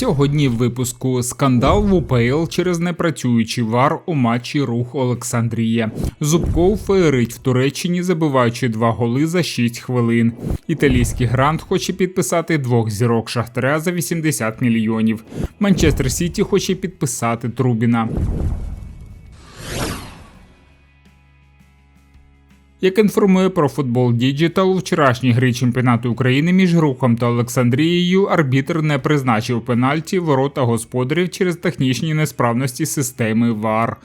Сьогодні в випуску скандал в УПЛ через непрацюючий вар у матчі рух Олександрія. Зубков феєрить в Туреччині, забиваючи два голи за 6 хвилин. Італійський грант хоче підписати двох зірок Шахтаря за 80 мільйонів. Манчестер Сіті хоче підписати Трубіна. Як інформує про футбол Діджитал, у вчорашній грі чемпіонату України між рухом та Олександрією арбітр не призначив пенальті ворота господарів через технічні несправності системи ВАР.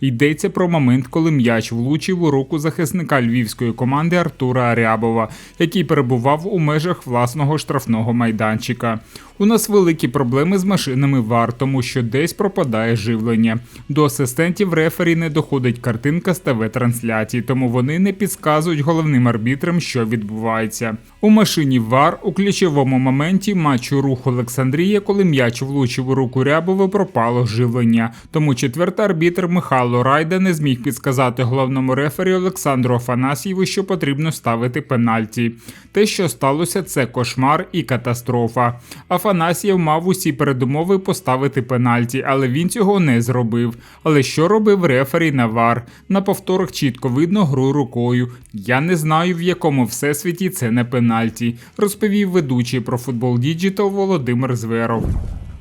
Йдеться про момент, коли м'яч влучив у руку захисника львівської команди Артура Арябова, який перебував у межах власного штрафного майданчика. У нас великі проблеми з машинами ВАР, тому що десь пропадає живлення. До асистентів рефері не доходить картинка з ТВ-трансляції, тому вони не підказують головним арбітрам, що відбувається. У машині ВАР у ключовому моменті матчу рух Олександрія, коли м'яч влучив у руку Рябова, пропало живлення. Тому четвертий арбітр Михайло Райда не зміг підсказати головному рефері Олександру Афанасьєву, що потрібно ставити пенальті. Те, що сталося, це кошмар і катастрофа. Афанасьєв мав усі передумови поставити пенальті, але він цього не зробив. Але що робив рефері на вар? На повторах чітко видно гру рукою. Я не знаю, в якому всесвіті це не пенальті, розповів ведучий про футбол Діджитал Володимир Зверов.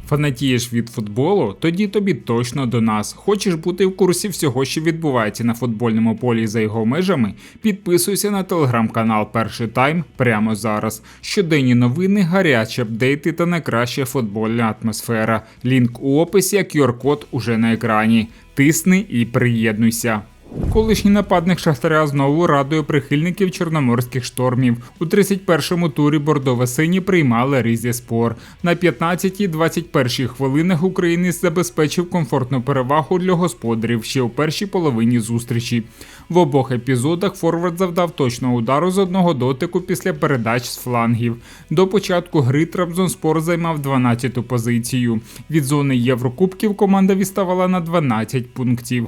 Фанатієш від футболу, тоді тобі точно до нас. Хочеш бути в курсі всього, що відбувається на футбольному полі за його межами? Підписуйся на телеграм-канал Перший Тайм прямо зараз. Щоденні новини, гарячі апдейти та найкраща футбольна атмосфера. Лінк у описі, QR-код уже на екрані. Тисни і приєднуйся. Колишній нападник Шахтаря знову радує прихильників чорноморських штормів. У 31-му турі бордово-сині приймали Різі Спор. На 15-21 хвилинах українець забезпечив комфортну перевагу для господарів ще у першій половині зустрічі. В обох епізодах Форвард завдав точного удару з одного дотику після передач з флангів. До початку гри Трабзонспор займав 12-ту позицію. Від зони Єврокубків команда відставала на 12 пунктів.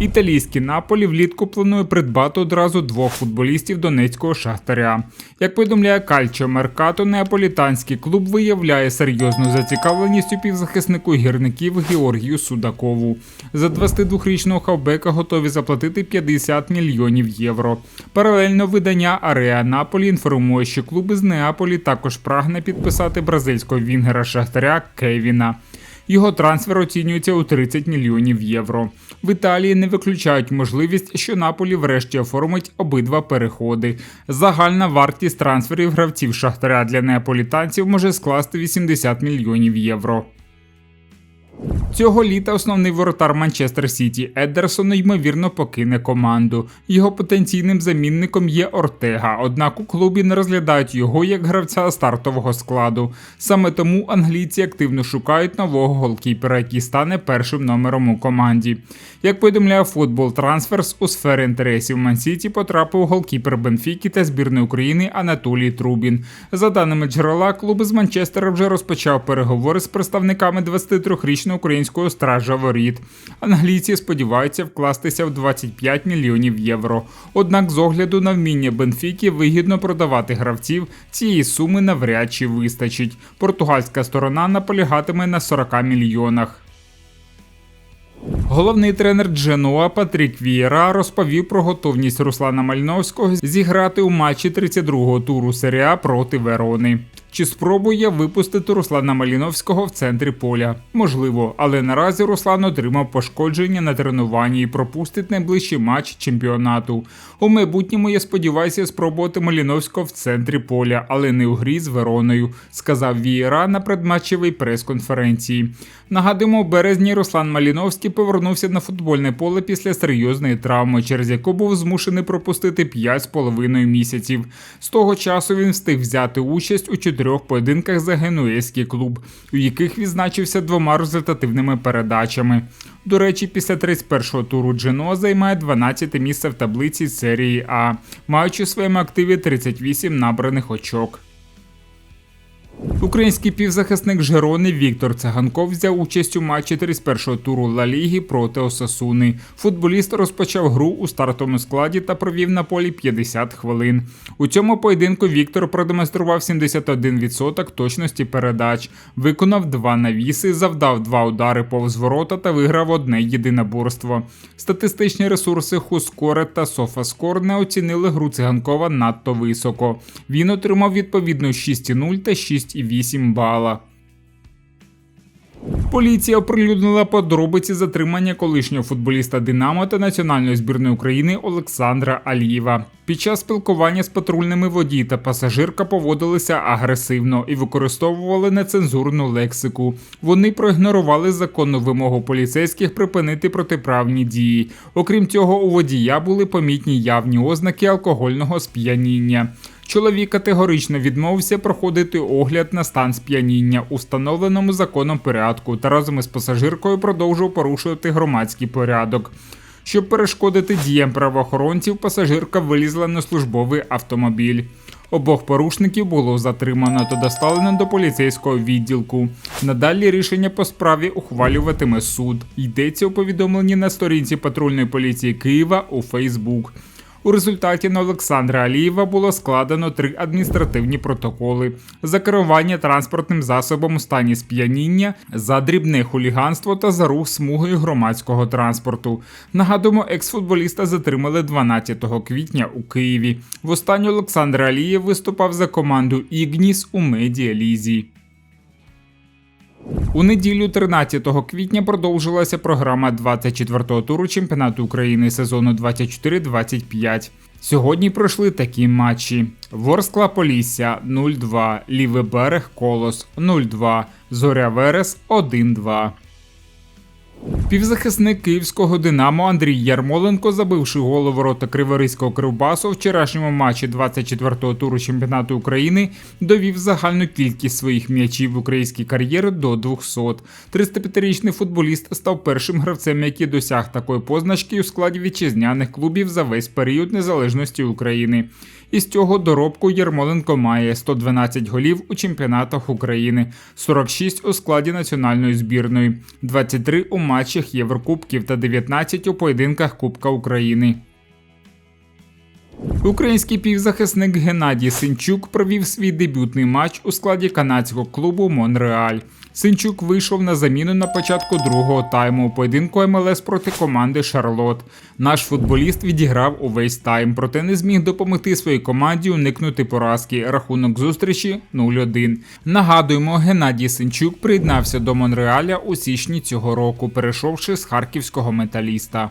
Італійський наполі влітку планує придбати одразу двох футболістів донецького шахтаря. Як повідомляє Кальчо Меркато, неаполітанський клуб виявляє серйозну зацікавленість у півзахиснику гірників Георгію Судакову. За 22-річного хавбека готові заплатити 50 мільйонів євро. Паралельно видання Ареа Наполі інформує, що клуб із Неаполі також прагне підписати бразильського вінгера Шахтаря Кевіна. Його трансфер оцінюється у 30 мільйонів євро. В Італії не виключають можливість, що Наполі врешті оформить обидва переходи. Загальна вартість трансферів гравців Шахтаря для неаполітанців може скласти 80 мільйонів євро. Цього літа основний воротар Манчестер Сіті Еддерсон ймовірно покине команду. Його потенційним замінником є Ортега, однак у клубі не розглядають його як гравця стартового складу. Саме тому англійці активно шукають нового голкіпера, який стане першим номером у команді. Як повідомляє футбол Трансферс, у сфері інтересів Мансіті потрапив голкіпер Бенфіки та збірної України Анатолій Трубін. За даними джерела, клуб з Манчестера вже розпочав переговори з представниками 23-річного українського стража воріт. Англійці сподіваються вкластися в 25 мільйонів євро. Однак, з огляду на вміння Бенфіки вигідно продавати гравців цієї суми навряд чи вистачить. Португальська сторона наполягатиме на 40 мільйонах. Головний тренер Дженуа Патрік Вієра розповів про готовність Руслана Мальновського зіграти у матчі 32-го туру серія проти Верони. Чи спробує випустити Руслана Маліновського в центрі поля? Можливо, але наразі Руслан отримав пошкодження на тренуванні і пропустить найближчий матч чемпіонату. У майбутньому я сподіваюся спробувати Маліновського в центрі поля, але не у грі з Вероною, сказав Вієра на предматчевій прес-конференції. Нагадуємо, у березні Руслан Маліновський повернувся на футбольне поле після серйозної травми, через яку був змушений пропустити 5,5 місяців. З того часу він встиг взяти участь у чотирьох поєдинках за генуезький клуб, у яких відзначився двома результативними передачами. До речі, після 31-го туру Джено займає 12 місце в таблиці серії А, маючи у своєму активі 38 набраних очок. Український півзахисник Жерони Віктор Цаганков взяв участь у матчі 31-го туру Ла Ліги проти Осасуни. Футболіст розпочав гру у стартовому складі та провів на полі 50 хвилин. У цьому поєдинку Віктор продемонстрував 71% точності передач, виконав два навіси, завдав два удари повз ворота та виграв одне єдиноборство. Статистичні ресурси Хускоре та Софаскор не оцінили гру циганкова надто високо. Він отримав відповідно 6,0 та 6,8 бала. Поліція оприлюднила подробиці затримання колишнього футболіста Динамо та національної збірної України Олександра Алієва. Під час спілкування з патрульними водій та пасажирка поводилися агресивно і використовували нецензурну лексику. Вони проігнорували законну вимогу поліцейських припинити протиправні дії. Окрім цього, у водія були помітні явні ознаки алкогольного сп'яніння. Чоловік категорично відмовився проходити огляд на стан сп'яніння у встановленому законом порядку та разом із пасажиркою продовжував порушувати громадський порядок. Щоб перешкодити діям правоохоронців, пасажирка вилізла на службовий автомобіль. Обох порушників було затримано та доставлено до поліцейського відділку. Надалі рішення по справі ухвалюватиме суд. Йдеться у повідомленні на сторінці патрульної поліції Києва у Фейсбук. У результаті на Олександра Алієва було складено три адміністративні протоколи за керування транспортним засобом у стані сп'яніння, за дрібне хуліганство та за рух смугою громадського транспорту. Нагадуємо, екс-футболіста затримали 12 квітня у Києві. Востаннє Олександр Алієв виступав за команду Ігніс у медіалізі. У неділю 13 квітня продовжилася програма 24-го туру чемпіонату України сезону 24-25. Сьогодні пройшли такі матчі: Ворскла Полісся 0-2, Лівий берег Колос 0-2, Зоря Верес 1-2. Півзахисник київського Динамо Андрій Ярмоленко, забивши гол у ворота Криворізького Кривбасу, у вчорашньому матчі 24-го туру чемпіонату України довів загальну кількість своїх м'ячів в українській кар'єрі до 200. 35-річний футболіст став першим гравцем, який досяг такої позначки у складі вітчизняних клубів за весь період незалежності України. Із цього доробку Ярмоленко має 112 голів у чемпіонатах України, 46 у складі національної збірної, 23 у матчах Єврокубків та 19 у поєдинках Кубка України. Український півзахисник Геннадій Синчук провів свій дебютний матч у складі канадського клубу Монреаль. Синчук вийшов на заміну на початку другого тайму у поєдинку МЛС проти команди Шарлот. Наш футболіст відіграв увесь тайм, проте не зміг допомогти своїй команді уникнути поразки. Рахунок зустрічі 0-1. Нагадуємо, Геннадій Синчук приєднався до Монреаля у січні цього року, перейшовши з харківського металіста.